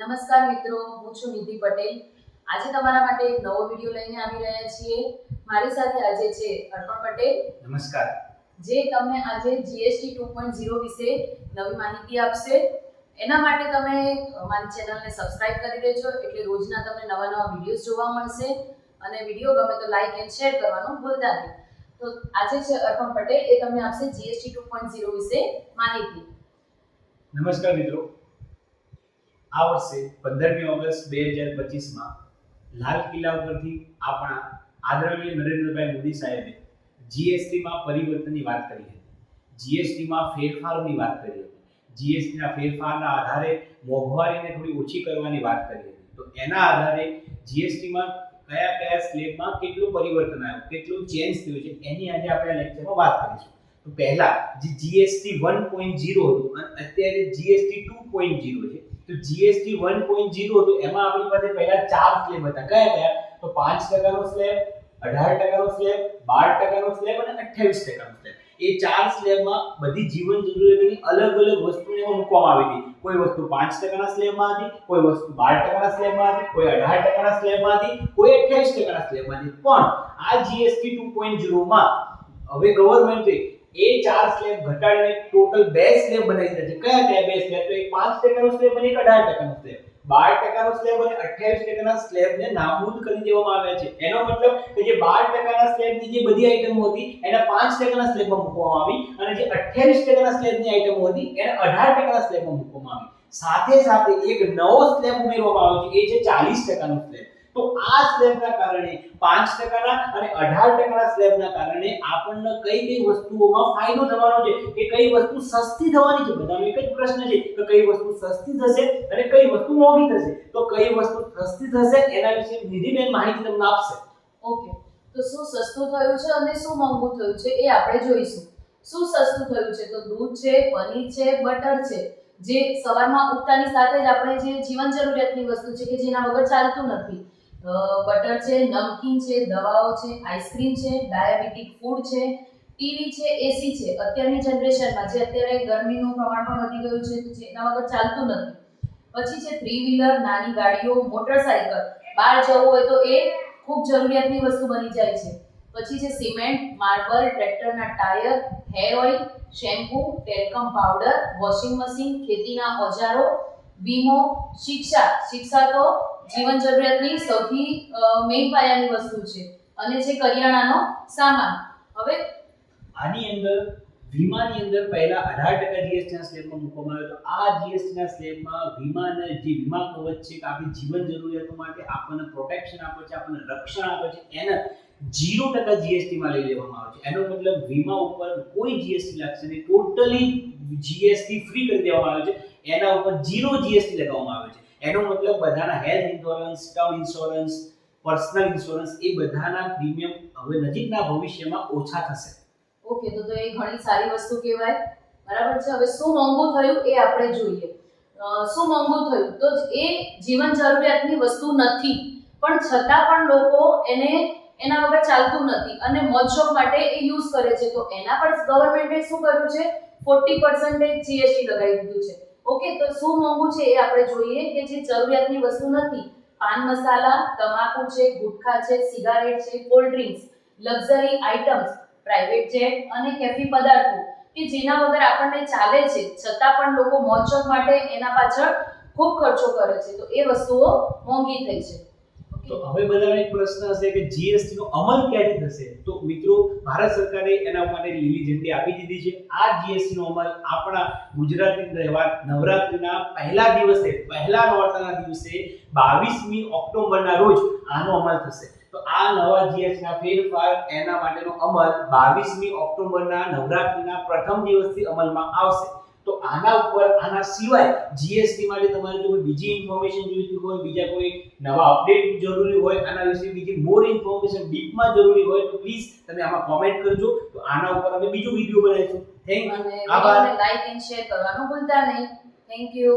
નમસ્કાર મિત્રો હું છું નિધિ પટેલ. આજે તમારા માટે એક નવો વીડિયો લઈને આવી રહ્યા છીએ. મારી સાથે આજે છે અર્પણ પટેલ. નમસ્કાર. જે તમને આજે જીએસટી ટુ પોઈન્ટ ઝીરો વિશે નવી માહિતી આપશે. એના માટે તમે મારી ચેનલને સબસ્ક્રાઇબ કરી દેજો એટલે રોજના તમને નવા નવા વિડીયોઝ જોવા મળશે. અને વીડિયો ગમે તો લાઈક એન્ડ શેર કરવાનું ભૂલતા નહીં. તો આજે છે અર્પણ પટેલ એ તમને આપશે જીએસટી ટુ પોઈન્ટ ઝીરો વિશે માહિતી. નમસ્કાર મિત્રો. આ વર્ષે પંદરમી ઓગસ્ટ બે હજાર પચીસમાં લાલ કિલ્લા ઉપરથી આપણા આદરણીય નરેન્દ્રભાઈ મોદી સાહેબે જીએસટીમાં પરિવર્તનની વાત કરી હતી. જીએસટીમાં ફેરફારોની વાત કરી હતી. જીએસટીના ફેરફારના આધારે મોંઘવારીને થોડી ઓછી કરવાની વાત કરી હતી. તો એના આધારે જીએસટીમાં કયા કયા સ્લેબમાં કેટલું પરિવર્તન આવ્યું, કેટલું ચેન્જ થયું છે, એની આજે આપણે લેક્ચરમાં વાત કરીશું. તો પહેલા જે જીએસટી વન પોઈન્ટ ઝીરો હતું, અને અત્યારે જીએસટી ટુ પોઈન્ટ ઝીરો છે તો જીએસટી વન તો ઝીરો હતું એમાં આપણી પાસે પહેલા ચાર સ્લેબ હતા. કયા કયા? તો પાંચ ટકાનો સ્લેબ અઢાર ટકાનો સ્લેબ બાર ટકાનો સ્લેબ અને અઠ્યાવીસ ટકાનો સ્લેબ એ ચાર સ્લેબમાં બધી જીવન જરૂરિયાતોની અલગ અલગ વસ્તુને એમાં મૂકવામાં આવી હતી. કોઈ વસ્તુ પાંચ ટકાના સ્લેબમાં હતી, કોઈ વસ્તુ બાર ટકાના સ્લેબમાં હતી, કોઈ અઢાર ટકાના સ્લેબમાં હતી, કોઈ અઠ્યાવીસ ટકાના સ્લેબમાં હતી. પણ આ જીએસટી ટુ પોઈન્ટ ઝીરોમાં હવે ગવર્મેન્ટે એ ચાર સ્લેબ ઘટાડીને ટોટલ બે સ્લેબ બનાવી દીધા છે. કયા કયા બે સ્લેબ તો એક પાંચ ટકાનો સ્લેબ અને એક અઢાર ટકાનો સ્લેબ બાર ટકાનો સ્લેબ અને અઠ્યાવીસ ટકાના સ્લેબને નાબૂદ કરી દેવામાં આવ્યા છે. એનો મતલબ કે જે બાર ટકાના સ્લેબની જે બધી આઈટમો હતી, એને પાંચ ટકાના સ્લેબમાં મૂકવામાં આવી અને જે અઠ્યાવીસ ટકાના સ્લેબની આઈટમો હતી, એને અઢાર ટકાના સ્લેબમાં મૂકવામાં આવી. સાથે સાથે એક નવો સ્લેબ ઉમેરવામાં આવ્યો છે. એ છે ચાલીસ ટકાનો સ્લેબ તો આ સ્લેબના કારણે પાંચ ટકાના અને અઢાર ટકાના સ્લેબના કારણે આપણને કઈ કઈ વસ્તુઓમાં ફાયદો થવાનો છે કે કઈ વસ્તુ સસ્તી થવાની છે? બધાનો એક જ પ્રશ્ન છે કે કઈ વસ્તુ સસ્તી થશે અને કઈ વસ્તુ મોંઘી થશે? તો કઈ વસ્તુ સસ્તી થશે એના વિશે નિધિબેન માહિતી તમને આપશે. ઓકે. તો શું સસ્તું થયું છે અને શું મોંઘું થયું છે એ આપણે જોઈશું. શું સસ્તું થયું છે? તો દૂધ છે, પનીર છે, બટર છે. જે સવારમાં ઉઠતાની સાથે જ આપણે જે જીવન જરૂરિયાતની વસ્તુ છે કે જેના વગર ચાલતું નથી. બટર છે, નમકીન છે, દવાઓ છે, આઈસ્ક્રીમ છે, ડાયાબિટીક ફૂડ છે, ટીવી છે, એસી છે. અત્યારની જનરેશનમાં જે અત્યારે ગરમીનું પ્રમાણ પણ વધી ગયું છે, તો જેના વગર ચાલતું નથી. પછી છે થ્રી વ્હીલર નાની ગાડીઓ મોટરસાયકલ બહાર જવું હોય તો એ ખૂબ જરૂરિયાતની વસ્તુ બની જાય છે. પછી છે, cement, marble, ટ્રેક્ટરના tyre, hair oil, shampoo, talcum powder, washing machine, ખેતીના ઓજારો, વીમો, શિક્ષા. શિક્ષા તો જીવન જરૂરિયાતની સૌથી મેઇન પાયાની વસ્તુ છે અને છે કરિયાણાનો સામાન. હવે આની અંદર, વીમાની અંદર પહેલા અઢાર ટકા જીએસટીના સ્લેબમાં મૂકવામાં આવ્યો તો આ જીએસટીના સ્લેબમાં વીમાને જે વીમા કવચ છે કે આપણી જીવન જરૂરિયાતો માટે આપણને પ્રોટેક્શન આપે છે, આપણને રક્ષણ આપે છે, એને ઝીરો ટકા જીએસટીમાં લઈ લેવામાં આવે છે. એનો મતલબ વીમા ઉપર કોઈ જીએસટી લાગશે નહીં. ટોટલી જીએસટી ફ્રી કરી દેવામાં આવે છે. એના ઉપર ઝીરો જીએસટી લગાવવામાં આવે છે. એનો મતલબ બધાના health insurance term insurance personal insurance એ બધાના પ્રીમિયમ હવે નજીકના ભવિષ્યમાં ઓછા થશે. ઓકે, તો તો એ ઘણી સારી વસ્તુ કહેવાય. બરાબર છે? હવે શું મોંઘું થયું એ આપણે જોઈએ. શું મોંઘું થયું? તો એ જીવન જરૂરિયાતની વસ્તુ નથી. પણ છતાં પણ લોકો એને, એના વગર ચાલતું નથી અને મોજશોખ માટે એ યુઝ કરે છે. તો એના પર ગવર્મેન્ટે શું કર્યું છે? ફોર્ટી પર્સન્ટેજ જીએસટી લગાવી દીધું છે. ઓકે, તો શું મોંઘું છે એ આપણે જોઈએ કે જે જરૂરિયાતની વસ્તુ નથી. પાન મસાલા, તમાકુ છે, ગુટખા છે, સિગારેટ છે, cold drinks, luxury items, private jet અને કેફી પદાર્થો, કે જેના વગર આપણને ચાલે છે. છતાં પણ લોકો મોજશોખ માટે એના પાછળ ખૂબ ખર્ચો કરે છે. તો એ વસ્તુઓ મોંઘી થઈ છે. તો હવે બધાનો એક પ્રશ્ન હશે કે જીએસટી નો અમલ ક્યારે થશે? તો મિત્રો, ભારત સરકારે એના માટે લીલી ઝંડી આપી દીધી છે. આ જીએસટી નો અમલ આપણા ગુજરાતી તહેવાર નવરાત્રીના પહેલા દિવસે, પહેલા નોરતાના દિવસે 22મી ઓક્ટોબરના રોજ આનો અમલ થશે. તો આ નવા જીએસટી ના ફેરફાર એના માટેનો અમલ 22મી ઓક્ટોબરના નવરાત્રીના પ્રથમ દિવસથી અમલમાં આવશે. તો આના ઉપર આના સિવાય જીએસટી માટે તમારે જો કોઈ બીજી ઇન્ફોર્મેશન જોઈતી હોય બીજા કોઈ નવા અપડેટ જરૂરી હોય આના વિશે બીજી મોર ઇન્ફોર્મેશન ડીપમાં જરૂરી હોય તો પ્લીઝ તમે આમાં કોમેન્ટ કરજો. તો આના ઉપર અમે બીજો વીડિયો બનાવીશું. થેન્ક આભાર. લાઈક એન્ડ શેર કરવાનું ભૂલતા નહીં. Thank you